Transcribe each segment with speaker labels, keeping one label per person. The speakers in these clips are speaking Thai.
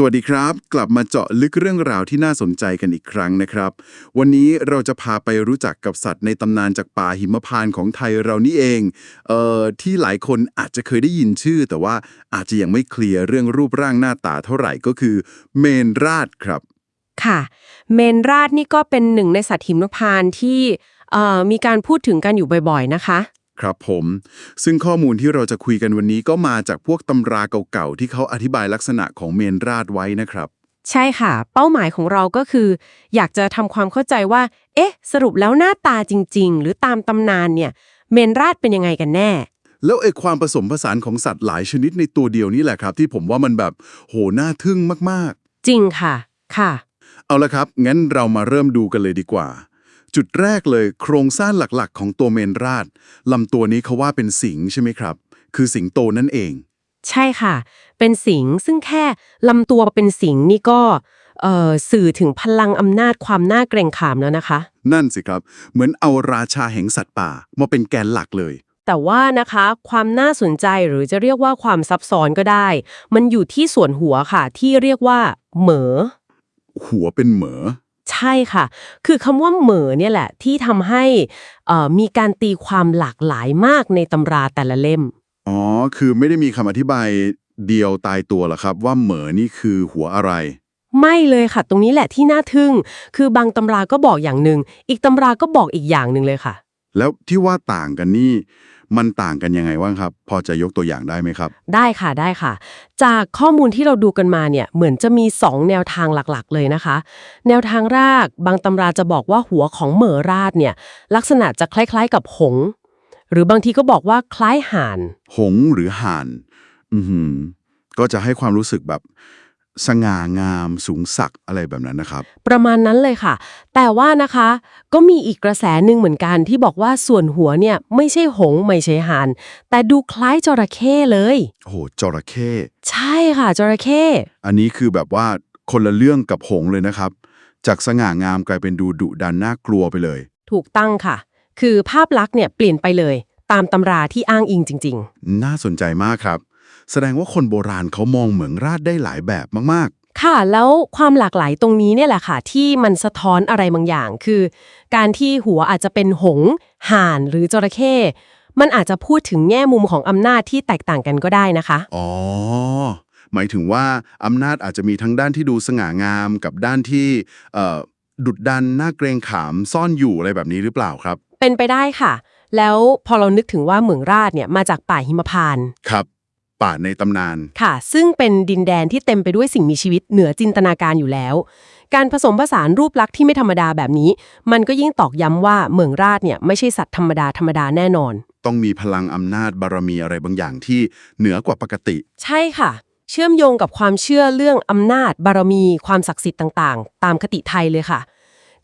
Speaker 1: สวัสดีครับ กลับมาเจาะลึกเรื่องราวที่น่าสนใจกันอีกครั้งนะครับ วันนี้เราจะพาไปรู้จักกับสัตว์ในตำนานจากป่าหิมพานต์ของไทยเรานี่เองเอ่อที่หลายคนอาจจะเคยได้ยินชื่อ แต่ว่าอาจจะยังไม่เคลียร์เรื่องรูปร่างหน้าตาเท่าไหร่ก็คือ เมนราดครับ
Speaker 2: ค่ะ เมนราดนี่ก็เป็นหนึ่งในสัตว์หิมพานต์ที่เอ่อมีการพูดถึงกันอยู่บ่อยๆนะคะ
Speaker 1: ครับผม ซึ่งข้อมูลที่เราจะคุยกันวันนี้ก็มาจากพวกตำราเก่าๆ ที่เขาอธิบายลักษณะของเมนราดไว้นะครับ
Speaker 2: ใช่ค่ะ เป้าหมายของเราก็คือ อยากจะทำความเข้าใจว่า เอ๊ะ สรุปแล้วหน้าตาจริง ๆ หรือตามตำนานเนี่ย เมนราดเป็นยังไงกันแน่
Speaker 1: แล้วไอ้ความผสมผสานของสัตว์หลายชนิดในตัวเดียวนี่แหละครับ ที่ผมว่ามันแบบโหน่าทึ่งมาก
Speaker 2: จริงค่ะ ค่ะ
Speaker 1: ๆ เอาละครับงั้นเรามาเริ่มดูกันเลยดีกว่า จุดแรกเลยโครงสร้างหลักๆ ของตัวเมนราดลำตัวนี้เขาว่าเป็นสิงห์ใช่ไหมครับ คือสิงโตนั่นเอง
Speaker 2: ใช่ค่ะ เป็นสิงห์ซึ่งแค่ลำตัวเป็นสิงห์นี่ก็เอ่อสื่อถึงพลังอำนาจความน่าเกรงขามแล้วนะคะ
Speaker 1: นั่นสิครับ เหมือนเอาราชาแห่งสัตว์ป่ามาเป็นแกนหลักเลย
Speaker 2: แต่ว่านะคะ ความน่าสนใจหรือจะเรียกว่าความซับซ้อนก็ได้ มันอยู่ที่ส่วนหัวค่ะ ที่เรียกว่า เหมอ
Speaker 1: หัวเป็นเหมอ
Speaker 2: ใช่ค่ะ คือคำว่าเหมอเนี่ยแหละที่ทำให้เอ่อมีการตีความหลากหลายมากในตำราแต่ละเล่ม
Speaker 1: อ๋อ คือไม่ได้มีคำอธิบายเดียวตายตัวหรอครับ ว่าเหมอนี่คือหัวอะไร
Speaker 2: ไม่เลยค่ะ ตรงนี้แหละที่น่าทึ่ง คือบางตำราก็บอกอย่างหนึ่งอีกตำราก็บอกอีกอย่างหนึ่งเลยค่ะ
Speaker 1: แล้วที่ว่าต่างกันนี่ มันต่างกันยังไงบ้างครับ พอจะยกตัวอย่างได้ไหมครับ
Speaker 2: ได้ค่ะได้ค่ะ จากข้อมูลที่เราดูกันมาเนี่ยเหมือนจะมี 2 แนวทางหลักๆ เลยนะคะ แนวทางแรกบางตำราจะบอกว่าหัวของเหมอราดเนี่ยลักษณะจะคล้ายๆกับหงส์หรือบางทีก็บอกว่าคล้ายห่าน
Speaker 1: หงส์หรือห่าน อือหือก็จะให้ความรู้สึกแบบ สง่างามสูงสักดิ์อะไรแบบนั้นนะครับ
Speaker 2: ประมาณนั้นเลยค่ะ แต่ว่านะคะก็มีอีกกระแสหนึ่งเหมือนกันที่บอกว่าส่วนหัวเนี่ยไม่ใช่หงส์ไม่ใช่ห่านแต่ดูคล้ายจระเข้เลย
Speaker 1: โอ้โหจระเข้
Speaker 2: ใช่ค่ะจระเข้
Speaker 1: อันนี้คือแบบว่าคนละเรื่องกับหงส์เลยนะครับ จากสง่างามกลายเป็นดูดุดันน่ากลัวไปเลย
Speaker 2: ถูกตั้งค่ะ คือภาพลักษณ์เนี่ยเปลี่ยนไปเลย ตามตำราที่อ้างอิงจริง ๆ
Speaker 1: น่าสนใจมากครับ แสดงว่าคนโบราณเขามองเหมืองราดได้หลายแบบมาก
Speaker 2: ค่ะ แล้วความหลากหลายตรงนี้เนี่ยแหละค่ะ ที่มันสะท้อนอะไรบางอย่าง คือ การที่หัวอาจจะเป็นหงส์ห่านหรือจระเข้มันอาจจะพูดถึงแง่มุมของอำนาจที่แตกต่างกันก็ได้นะคะ
Speaker 1: ๆ อ๋อ หมายถึงว่าอำนาจอาจจะมีทั้งด้านที่ดูสง่างามกับด้านที่เอ่อดุดดันน่าเกรงขามซ่อนอยู่อะไรแบบนี้หรือเปล่าครับ
Speaker 2: เป็นไปได้ค่ะ แล้วพอเรานึกถึงว่าเหมืองราดเนี่ยมาจากป่าหิมพานต์
Speaker 1: ครับ ป่าในตำนาน
Speaker 2: ค่ะ ซึ่งเป็นดินแดนที่เต็มไปด้วยสิ่งมีชีวิตเหนือจินตนาการอยู่แล้ว การผสมผสานรูปลักษณ์ที่ไม่ธรรมดาแบบนี้ มันก็ยิ่งตอกย้ำว่าเหมืองราดเนี่ยไม่ใช่สัตว์ธรรมดาธรรมดาแน่นอน
Speaker 1: ต้องมีพลังอำนาจบารมีอะไรบางอย่างที่เหนือกว่าปกติ
Speaker 2: ใช่ค่ะ เชื่อมโยงกับความเชื่อเรื่องอำนาจ บารมี ความศักดิ์สิทธิ์ต่างๆ ตามคติไทยเลยค่ะ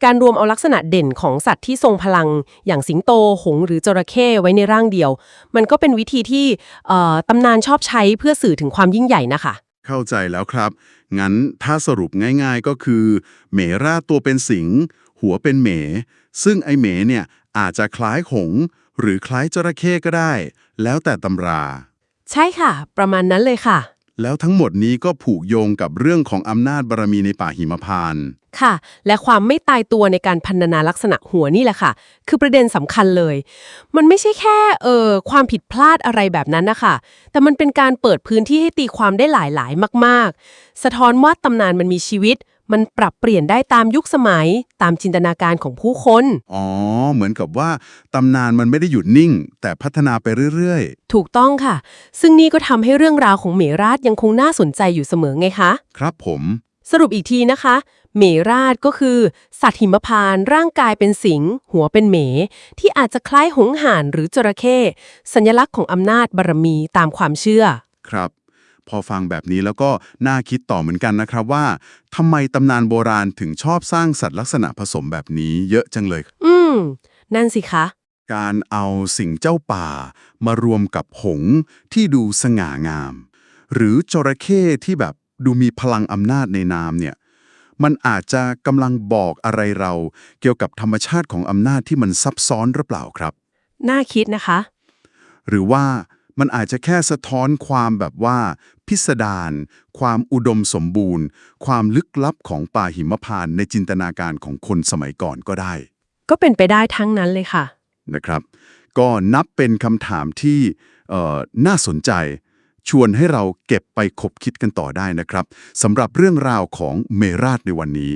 Speaker 2: การรวมเอาลักษณะเด่นของสัตว์ที่ทรงพลัง อย่างสิงโต หงส์หรือจระเข้ไว้ในร่างเดียว มันก็เป็นวิธีที่เอ่อตำนานชอบใช้เพื่อสื่อถึงความยิ่งใหญ่นะคะ
Speaker 1: เข้าใจแล้วครับ งั้นถ้าสรุปง่ายๆก็คือ เหมราตัวเป็นสิงห์หัวเป็นเหม ซึ่งไอเหมเนี่ยอาจจะคล้ายหงส์หรือคล้ายจระเข้ก็ได้ แล้วแต่ตำรา
Speaker 2: ใช่ค่ะ ประมาณนั้นเลยค่ะ
Speaker 1: แล้วทั้งหมดนี้ก็ผูกโยงกับเรื่องของอำนาจบารมีในป่าหิมพานต์
Speaker 2: ค่ะ และความไม่ตายตัวในการพันนาลักษณะหัวนี่แหละค่ะ คือประเด็นสำคัญเลย มันไม่ใช่แค่เออความผิดพลาดอะไรแบบนั้นนะคะ แต่มันเป็นการเปิดพื้นที่ให้ตีความได้หลายๆ มาก ๆ สะท้อนว่าตำนานมันมีชีวิต มันปรับเปลี่ยนได้ตามยุคสมัยตามจินตนาการของผู้คน
Speaker 1: อ๋อ เหมือนกับว่าตำนานมันไม่ได้หยุดนิ่ง แต่พัฒนาไปเรื่อย
Speaker 2: ถูกต้องค่ะ ซึ่งนี่ก็ทำให้เรื่องราวของเมราชยังคงน่าสนใจอยู่เสมอไงคะ
Speaker 1: ๆ ครับผม
Speaker 2: สรุปอีกทีนะคะเมราชก็คือ สัตว์หิมพานต์ร่างกายเป็นสิงห์หัวเป็นเหม ที่อาจจะคล้ายหงส์ห่านหรือจระเข้สัญลักษณ์ของอำนาจบารมีตามความเชื่อ
Speaker 1: ครับ พอฟังแบบนี้แล้วก็น่าคิดต่อเหมือนกันนะครับว่าทำไมตำนานโบราณถึงชอบสร้างสัตว์ลักษณะผสมแบบนี้เยอะจังเลย
Speaker 2: อืม นั่นสิคะ
Speaker 1: การเอาสิ่งเจ้าป่ามารวมกับหงส์ที่ดูสง่างาม หรือจระเข้ที่แบบดูมีพลังอำนาจในนามเนี่ยมันอาจจะกำลังบอกอะไรเรา เกี่ยวกับธรรมชาติของอำนาจที่มันซับซ้อนหรือเปล่าครับ
Speaker 2: น่าคิดนะคะ
Speaker 1: หรือว่ามันอาจจะแค่สะท้อนความแบบว่า พิสดารความอุดมสมบูรณ์ ความลึกลับของป่าหิมพานต์ในจินตนาการของคนสมัยก่อนก็ได้
Speaker 2: ก็เป็นไปได้ทั้งนั้นเลยค่ะ
Speaker 1: นะครับ ก็นับเป็นคำถามที่เอ่อน่าสนใจ ชวนให้เราเก็บไปคบคิดกันต่อได้นะครับสำหรับเรื่องราวของเมราชในวันนี้